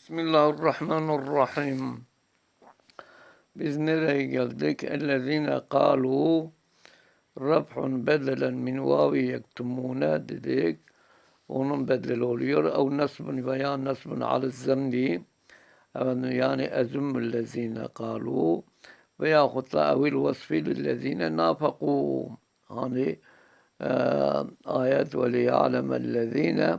Bismillahirrahmanirrahim. Biz nereye geldik? Ellezine kalu rabhun bedelen min vavi yektumune dedik. Onun bedeli oluyor. Ev nasbun veya nasbun al zemni. Efendim, yani ezümmüllezine kalu veyahut da evil vasfi lillezine nafaku. Hani e, ayet ve liya'lemellezine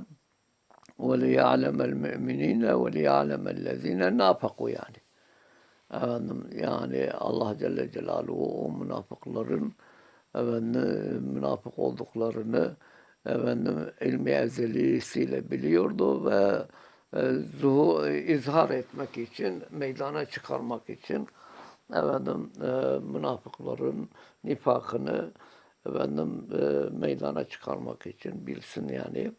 وَلِيَعْلَمَ الْمُؤْمِنِينَ وَلِيَعْلَمَ الَّذ۪ينَ نَافَقُوا yani. Efendim, yani Allah Celle Celaluhu o münafıkların efendim, münafık olduklarını efendim, ilmi ezelisiyle biliyordu ve e, zuhu, izhar etmek için, meydana çıkarmak için efendim, e, münafıkların nifakını efendim, e, meydana çıkarmak için bilsin yani.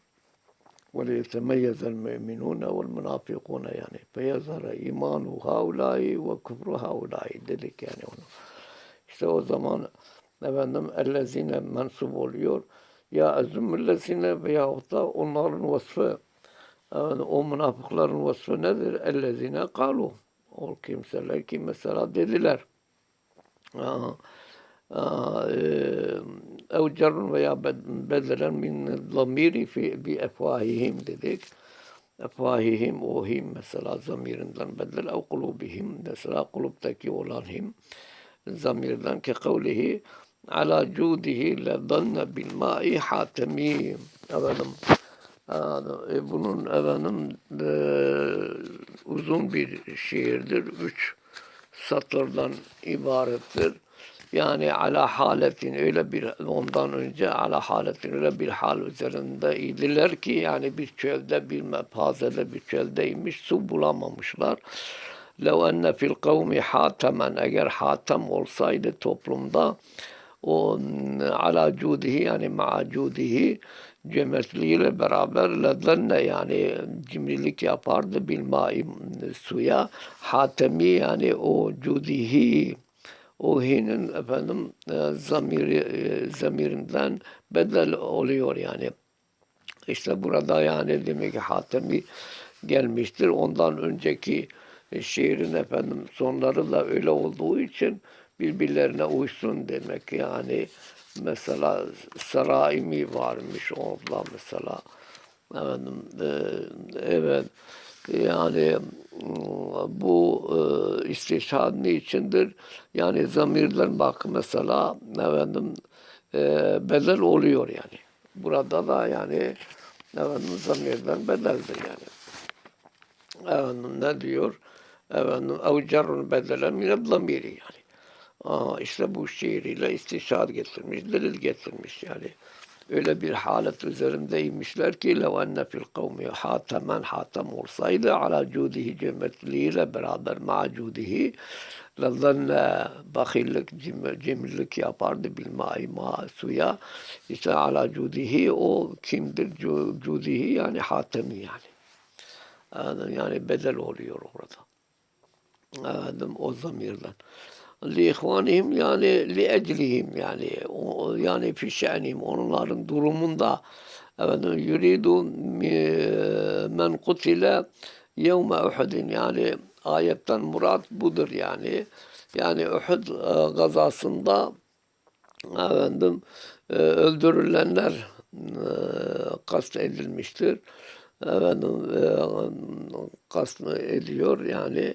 وليتميز المؤمنون والمنافقون yani feyazhara imanu haulai ve küfru haulai dedik yani onu. İşte o zaman efendim ellezine mensup oluyor. Ya ezümmüllezine veyahut da onların vasfı efendim, o münafıkların vasfı nedir? Ellezine kalu. O kimseler ki mesela dediler. Aha. ev veya bedelen min zamiri fi bi efvahihim dedik. Efvahihim o him mesela zamirinden bedel ev kulubihim mesela kuluptaki olan him zamirden ki kavlihi ala cudihi le danne bil ma'i hatemim efendim bunun efendim e, uzun bir şiirdir. Üç satırdan ibarettir. Yani ala haletin öyle bir ondan önce ala haletin öyle bir hal üzerinde idiler ki yani bir çölde bir mepazede bir çöldeymiş su bulamamışlar. Lev enne fil kavmi hatemen eğer hatem olsaydı toplumda o ala cudihi yani ma'a cudihi cömertliğiyle beraber ledenne yani cimrilik yapardı bilmai suya hatemi yani o cudihi o hinin efendim e, zamiri, e, zamirinden bedel oluyor yani. İşte burada yani demek ki Hatemi gelmiştir. Ondan önceki şiirin efendim sonları da öyle olduğu için birbirlerine uysun demek yani. Mesela Saraimi varmış orada mesela. Efendim, e, evet yani bu e, istişhad içindir? Yani zamirler bak mesela efendim e, bedel oluyor yani. Burada da yani efendim zamirden bedeldir yani. Efendim ne diyor? Efendim evcerun bedelen mine zamiri yani. Aa, işte bu şiiriyle istişhad getirmiş, delil getirmiş yani öyle bir halet üzerindeymişler ki lev enne fil kavmi hatemen hatem olsaydı ala cudihi cömertliğiyle beraber ma cudihi lezenne bakillik cimrilik yapardı bilmai ma suya. İşte ala cudihi o kimdir? Cudihi yani hatemi yani. Yani bedel oluyor orada. Efendim, o zamirden li ihvanihim yani li eclihim yani o, yani fi şe'nihim onların durumunda efendim yuridu men kutile yevme Uhud'in yani ayetten murat budur yani. Yani Uhud e, gazasında efendim e, öldürülenler e, kast edilmiştir efendim e, kast ediyor. Yani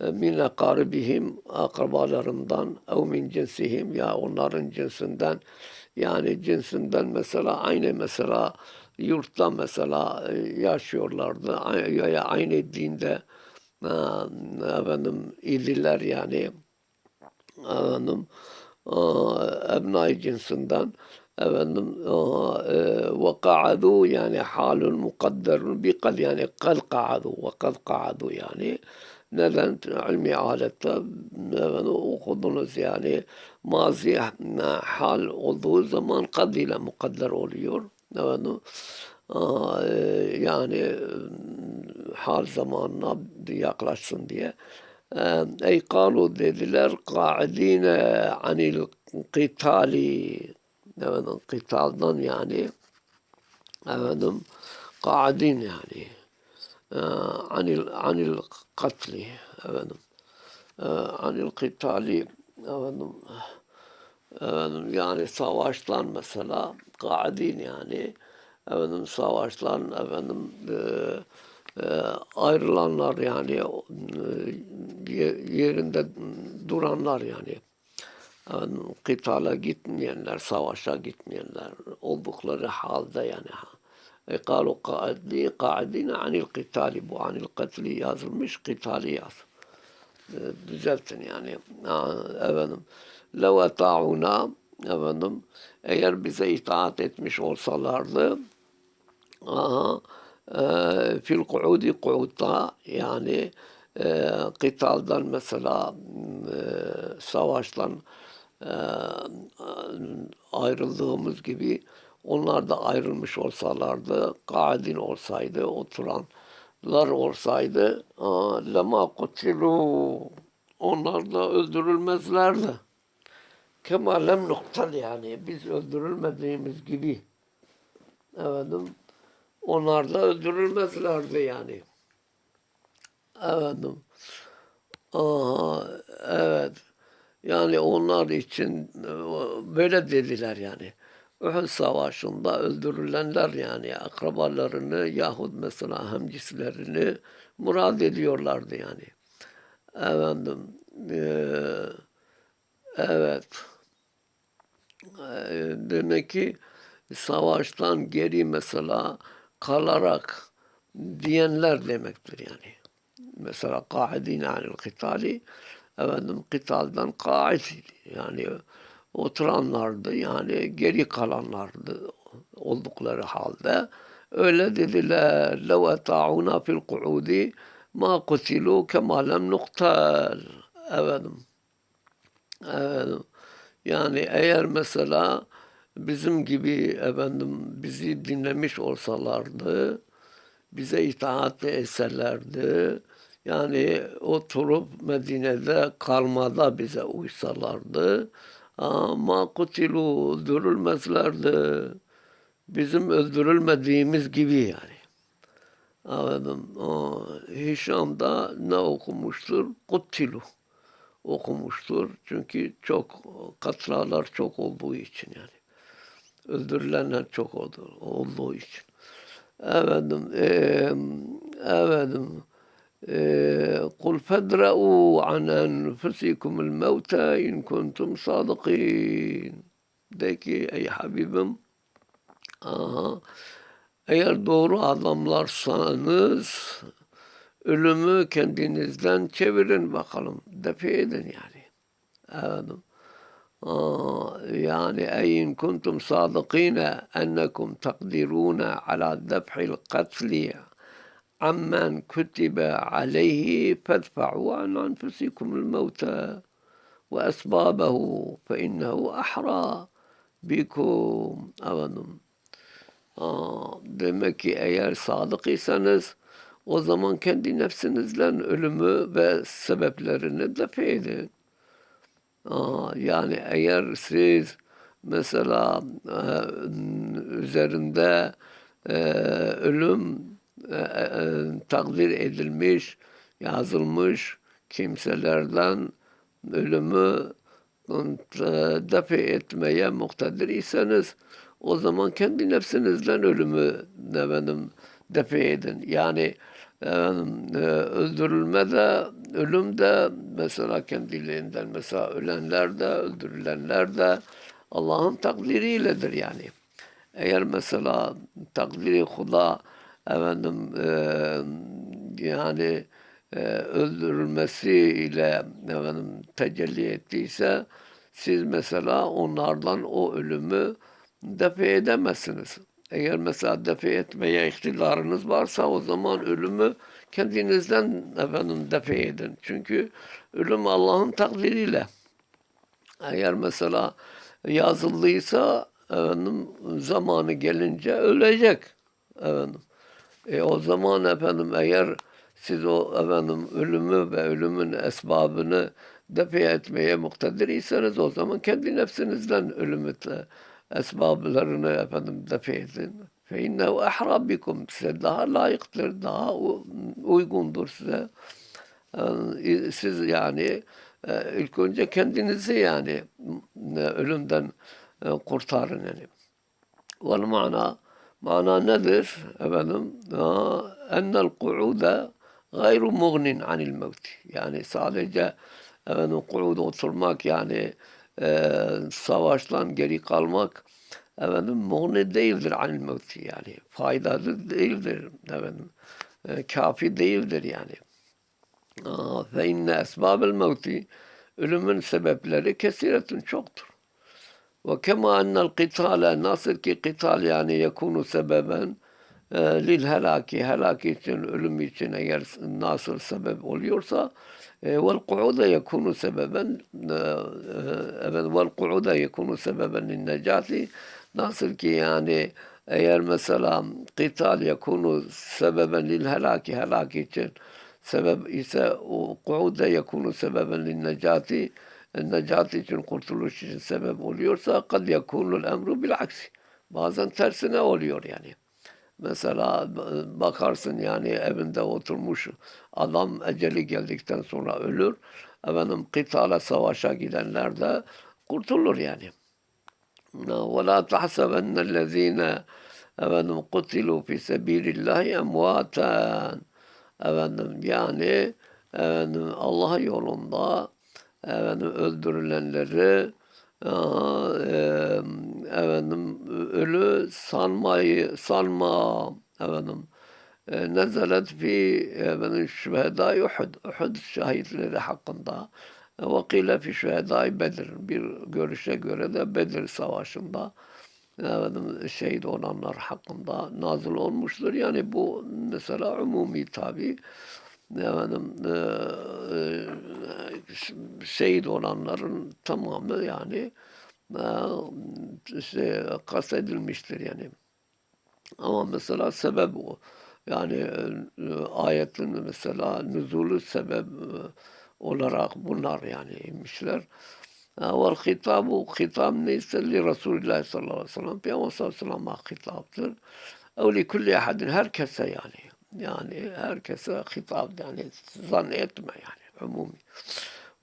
e, min akaribihim akrabalarından ev min cinsihim ya onların cinsinden. Yani cinsinden mesela aynı mesela yurtta mesela e, yaşıyorlardı. Ya aynı dinde efendim idiler yani. Efendim ebnai cinsinden efendim ve ka'adu yani halun mukadderun bi kad yani kad ka'adu ve kad ka'adu yani neden ilmi alette efendim, okudunuz yani mazi hal olduğu zaman kad ile mukadder oluyor efendim yani hal zamanına yaklaşsın diye ey kalu dediler ka'idine anil qitali efendim kıtaldan yani. Efendim kaadin yani. E, anil anil katli efendim. E, anil kıtali efendim. Efendim yani savaştan mesela kaidin yani. Efendim savaştan efendim e, e, ayrılanlar yani e, ye- yerinde duranlar yani efendim, kıtala gitmeyenler, savaşa gitmeyenler oldukları halde yani. Kalu kaidli kaidine anil kıtali. Bu anil katli yazılmış kıtali yaz. E, düzeltin yani. Efendim lev eta'una efendim eğer bize itaat etmiş olsalardı aha, e, fil kuudi kuudda yani e, kıtaldan mesela e, savaştan e, ayrıldığımız gibi onlar da ayrılmış olsalardı, kaidin olsaydı, oturanlar olsaydı, aa, lema kutilu, onlar da öldürülmezlerdi. Kema lem nuktal yani, biz öldürülmediğimiz gibi, efendim, onlar da öldürülmezlerdi yani. Efendim, aha, evet. Yani onlar için e, böyle dediler yani. Uhud Savaşı'nda öldürülenler yani akrabalarını yahut mesela hemcislerini murad ediyorlardı yani. Efendim, eee, evet. Eee, demek ki savaştan geri mesela kalarak diyenler demektir yani. Mesela kaidine anil kıtali efendim kıtaldan kaid yani oturanlardı yani geri kalanlardı oldukları halde öyle dediler lev eta'una fil kuudi ma kutilu kema lem nuktal efendim efendim yani eğer mesela bizim gibi efendim bizi dinlemiş olsalardı bize itaat etselerdi. Yani oturup Medine'de kalmada bize uysalardı. Ama kutilu öldürülmezlerdi. Bizim öldürülmediğimiz gibi yani. Anladım. O, Hişam da ne okumuştur? Kutilu okumuştur. Çünkü çok katralar çok olduğu için yani. Öldürülenler çok oldu, olduğu için. Efendim, eee, efendim, قل فادرؤوا عن أنفسكم الموتى إن كنتم صادقين deki ey Habibim aha, eğer doğru adamlarsanız ölümü kendinizden çevirin bakalım. Defi edin yani. Evet. Aa, yani eyin kuntum sadıkine ennekum takdirune ala defhil katliye. عمن كتب عليه فادفعوا عن أنفسكم الموت وأسبابه فإنه أحرى بكم أظن Aa, demek ki eğer sadık iseniz o zaman kendi nefsinizle ölümü ve sebeplerini def edin. Aa, yani eğer siz mesela e, üzerinde e, ölüm e, e, takdir edilmiş, yazılmış kimselerden ölümü e, def etmeye muktedir iseniz o zaman kendi nefsinizden ölümü efendim def edin. Yani efendim, e, öldürülme de ölüm de mesela kendiliğinden mesela ölenler de öldürülenler de Allah'ın takdiriyledir yani. Eğer mesela takdiri huda efendim e, yani e, öldürülmesiyle efendim tecelli ettiyse siz mesela onlardan o ölümü defe edemezsiniz. Eğer mesela defe etmeye iktidarınız varsa o zaman ölümü kendinizden efendim defe edin. Çünkü ölüm Allah'ın takdiriyle. Eğer mesela yazıldıysa efendim zamanı gelince ölecek efendim. E o zaman efendim eğer siz o efendim ölümü ve ölümün esbabını defe etmeye muktedir iseniz o zaman kendi nefsinizden ölümü de esbablarını efendim defe edin. Fe innehu ehra. Size daha layıktır, daha uygundur size. Ee, Siz yani e, ilk önce kendinizi yani e, ölümden e, kurtarın yani. Vel mana mana nedir? Efendim ennel ku'ude gayru mugnin anil mevti. Yani sadece efendim ku'uda oturmak yani e, savaştan geri kalmak efendim mugni değildir anil mevti yani. Faydalı değildir efendim. E, kafi değildir yani. Fe inne esbabel mevti ölümün sebepleri kesiretun çoktur. Ve kema ennel qitale nasıl ki qital yani yekunu sebeben lil helaki helak için ölüm için eğer nasıl sebep oluyorsa vel ku'uda yekunu sebeben evet vel ku'uda yekunu sebeben lin necati nasıl ki yani eğer mesela qital yekunu sebeben lil helaki helak için sebep ise ku'uda yekunu sebeben lin necati necat için kurtuluş için sebep oluyorsa kad yekunul emru bil aksi. Bazen tersine oluyor yani. Mesela bakarsın yani evinde oturmuş adam eceli geldikten sonra ölür. Efendim kıtala savaşa gidenler de kurtulur yani. وَلَا تَحْسَبَنَّ الَّذ۪ينَ efendim kutilu fi sebilillahi emvaten efendim yani efendim Allah yolunda efendim öldürülenleri efendim ölü sanmayı sanma efendim e, nezelet fi efendim şühedâ Uhud Uhud şahitleri hakkında e, vakile fi şühedâ Bedir bir görüşe göre de Bedir savaşında efendim şehit olanlar hakkında nazil olmuştur. Yani bu mesela umumi tabi efendim e, e, şehit olanların tamamı yani e, şey, kastedilmiştir yani. Ama mesela sebep o. Yani e, ayetin mesela nüzulü sebep e, olarak bunlar yani inmişler. Vel hitabu hitam neyse li Resulullah sallallahu aleyhi ve sellem. Peygamber sallallahu aleyhi ve sellem'e hitaptır. Ev li kulli ahadin herkese yani. Yani herkese hitap yani zannetme yani umumi.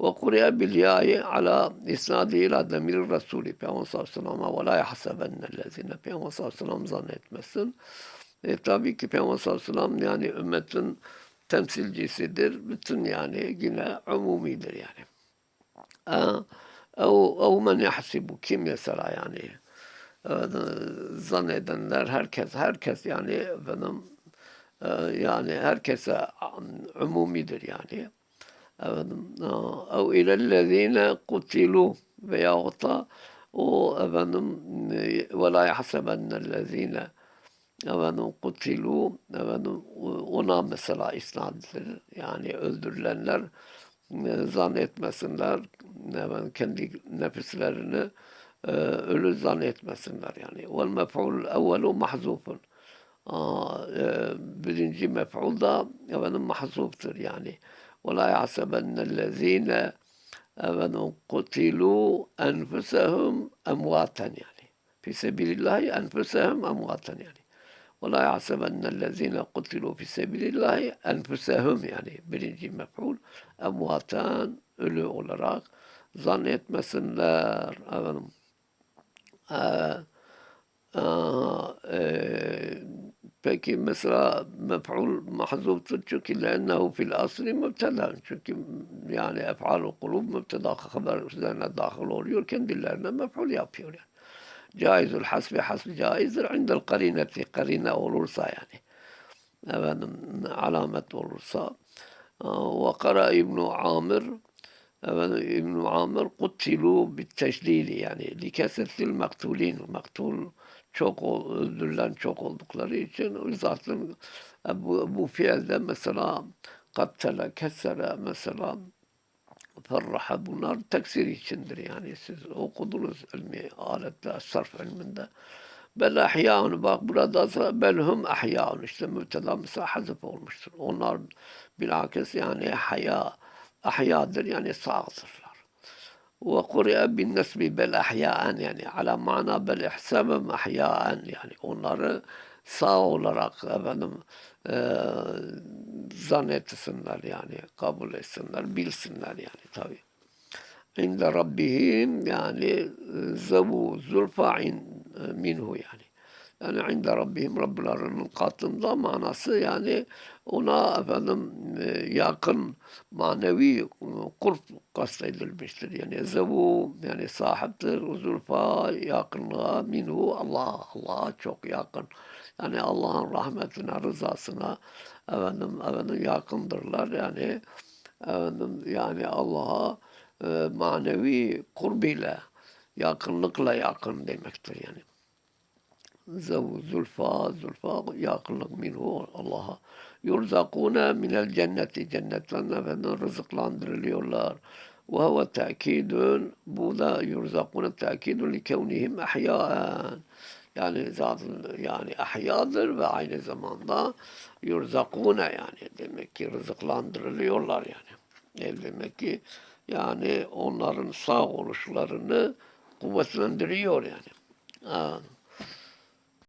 Ve kuriye bil ya'i ala isnadi ila demir Resulü Peygamber sallallahu aleyhi ve sellem'e ve la yahsebennellezine Peygamber sallallahu aleyhi ve zannetmesin. E, tabii ki Peygamber sallallahu aleyhi ve sellem yani ümmetin temsilcisidir. Bütün yani yine umumidir yani. Ev, ev men yahsibu kim mesela yani zannedenler herkes herkes yani efendim yani herkese umumidir yani. Efendim, ev ilellezine kutilu veyahut da o efendim ve la yahsebennellezine efendim kutilu efendim ona mesela isnaddır. Yani öldürülenler zannetmesinler efendim, kendi nefislerini e, ölü zannetmesinler yani. Vel mef'ul evvelu mahzufun. E, birinci mef'ul da efendim mahzuftur yani. Ve la yahsebennellezine efendim kutilu enfusehum emvaten yani. Fi sebilillahi enfusehum emvaten yani. Ve la yahsebennellezine kutilu fi sebilillahi enfusehum yani. Birinci mef'ul emvaten ölü olarak zannetmesinler. Efendim. Ee, e, peki mesela mef'ul mahzuftur çünkü lennehu fil asli mübteda. Çünkü yani ef'al-u kulub mübteda haber üzerine dahil oluyor. Kendilerine mef'ul yapıyor yani. Caizul hasbi hasbi caizdir. İndel karineti karine olursa yani. Efendim alamet olursa. Ve kara İbn-i Amir efendim, İbn-i Amir kutilu bit teşlili yani likesetil maktulin. Maktul çok öldürülen çok oldukları için zaten bu, bu fiilde mesela kattele, kessere mesela ferraha bunlar teksir içindir yani siz okudunuz ilmi aletle sarf ilminde. Bel ahyaun bak burada belhum ahyaun işte müpteda mesela hazıf olmuştur. Onlar bilakis yani haya ahyadır yani sağdırlar. Bin nesbi bel ahyaen yani ala mana bel ihsabım ahyaen yani onları sağ olarak efendim e, zannetsinler yani kabul etsinler, bilsinler yani tabi. İnde Rabbihim yani e, zevu zulfa e, minhu yani. Yani inde Rabbihim Rablarının katında manası yani ona efendim e, yakın manevi e, kurp kastedilmiştir. Yani zevu yani sahiptir. Zulfa yakınlığa minhu Allah Allah'a çok yakın. Yani Allah'ın rahmetine, rızasına efendim, efendim yakındırlar. Yani efendim, yani Allah'a e, manevi kurbiyle, yakınlıkla yakın demektir yani. Zulfa, zulfa yakınlık minhu Allah'a. Yurzakune minel cenneti cennetten efendim rızıklandırılıyorlar. Ve huve te'kidun bu da yurzakune te'kidun li kevnihim ahyaen. Yani zaten yani ahyadır ve aynı zamanda yurzakune yani demek ki rızıklandırılıyorlar yani. E demek ki yani onların sağ oluşlarını kuvvetlendiriyor yani. Ha.